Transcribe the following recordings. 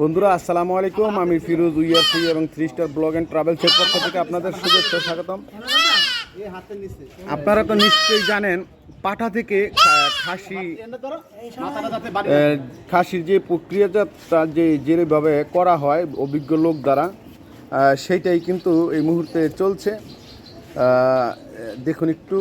বন্ধুরা, আসসালামু আলাইকুম। আমি ফিরোজ উইয়ারসি এবং থ্রি স্টার ব্লগ অ্যান্ড ট্রাভেলসের পক্ষ থেকে আপনাদের শুভেচ্ছা, স্বাগতম। আপনারা তো নিশ্চয়ই জানেন, পাঠা থেকে খাসি খাসির যে প্রক্রিয়াজাতটা যে যেভাবে করা হয় অভিজ্ঞ লোক দ্বারা সেইটাই কিন্তু এই মুহূর্তে চলছে। দেখুন একটু।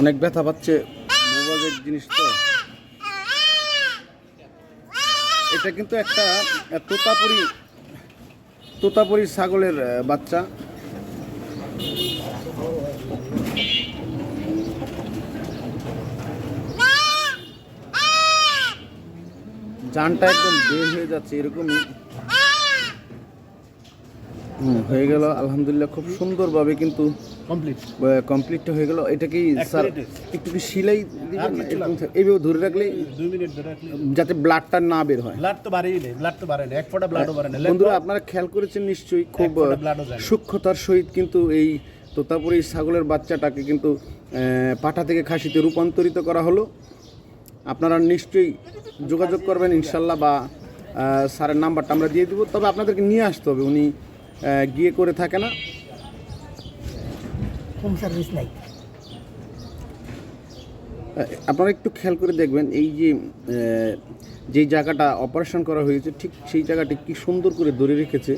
অনেক ব্যথা পাচ্ছে, মোবাইলের জিনিস তো। এটা কিন্তু একটা তোতাপুরি তোতাপুরি ছাগলের বাচ্চা। জানটা একদম বের হয়ে যাচ্ছে এরকমই। হয়ে গেল আলহামদুলিল্লাহ খুব সুন্দরভাবে কিন্তু কমপ্লিট কমপ্লিটটা হয়ে গেল। এটা কি স্যার একটু কি সিলাই এইভাবে ধরে রাখলে দুই মিনিট ধরে রাখলে যাতে ব্লাডটা না বের হয়। ব্লাড তো বাড়েই নেই ব্লাড তো বাড়ে না। এক ফোঁটা ব্লাডও বাড়ে না। বন্ধুরা আপনারা খেয়াল করেছেন নিশ্চয়ই খুব। সূক্ষ্মতার সহিত কিন্তু এই তোতাপুরি ছাগলের বাচ্চাটাকে কিন্তু পাঠা থেকে খাসিতে রূপান্তরিত করা হলো। আপনারা নিশ্চয়ই যোগাযোগ করবেন ইনশাল্লাহ বা স্যারের নাম্বারটা আমরা দিয়ে দেবো। তবে আপনাদেরকে নিয়ে আসতে হবে। উনি গিয়ে করে থাকে না? হোম সার্ভিস নাই। আপনারা একটু খেয়াল করে দেখবেন এই যে যেই জায়গাটা অপারেশন করা হয়েছে ঠিক সেই জায়গাটি কি সুন্দর করে ধরে রেখেছে?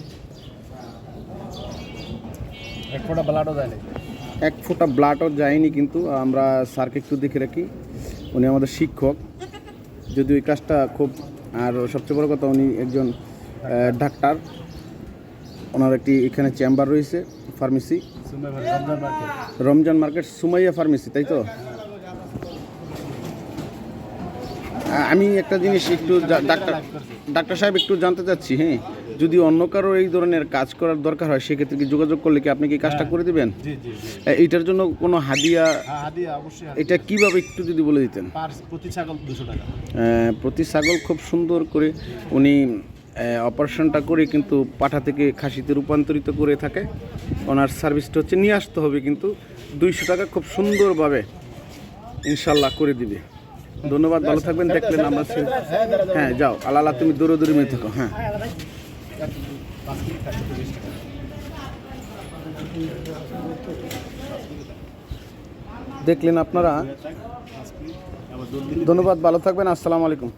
এক ফোঁটা ব্লাডও যায় এক ফোঁটা ব্লাডও যায়নি কিন্তু আমরা স্যারকে একটু দেখে রাখি। উনি আমাদের শিক্ষক। যদি ওই কাজটা খুব আর সবচেয়ে বড় কথা উনি একজন ডাক্তার। ওনার একটি এখানে চেম্বার রয়েছে pharmacy Ramzan market Sumaiya pharmacy তাই তো? আমি একটা জিনিস একটু ডাক্তার ডাক্তার সাহেব একটু জানতে চাচ্ছি হ্যাঁ? যদি অন্য কারও এই ধরনের কাজ করার দরকার হয় সেক্ষেত্রে কি যোগাযোগ করলে কি আপনি কি কাজটা করে দিবেন? জি জি জি। এ- এইটার জন্য কোনো হাদিয়া হ্যাঁ হাদিয়া। এটা কীভাবে একটু যদি বলে দিতেন? প্রতি ছাগল দুশো টাকা। প্রতি ছাগল খুব সুন্দর করে উনি অপারেশনটা করে কিন্তু পাঠা থেকে খাসিতে রূপান্তরিত করে থাকে। ওনার সার্ভিসটা হচ্ছে নিয়ে আসতে হবে কিন্তু দুইশো টাকা খুব সুন্দরভাবে ইনশাল্লাহ করে দিবে। ধন্যবাদ, ভালো থাকবেন, দেখলেন আমরা হ্যাঁ যাও আল্লাহ তুমি দূরে দূরে মেয়ে থাকো হ্যাঁ। দেখলেন আপনারা। ধন্যবাদ, ভালো থাকবেন, আসসালামু আলাইকুম।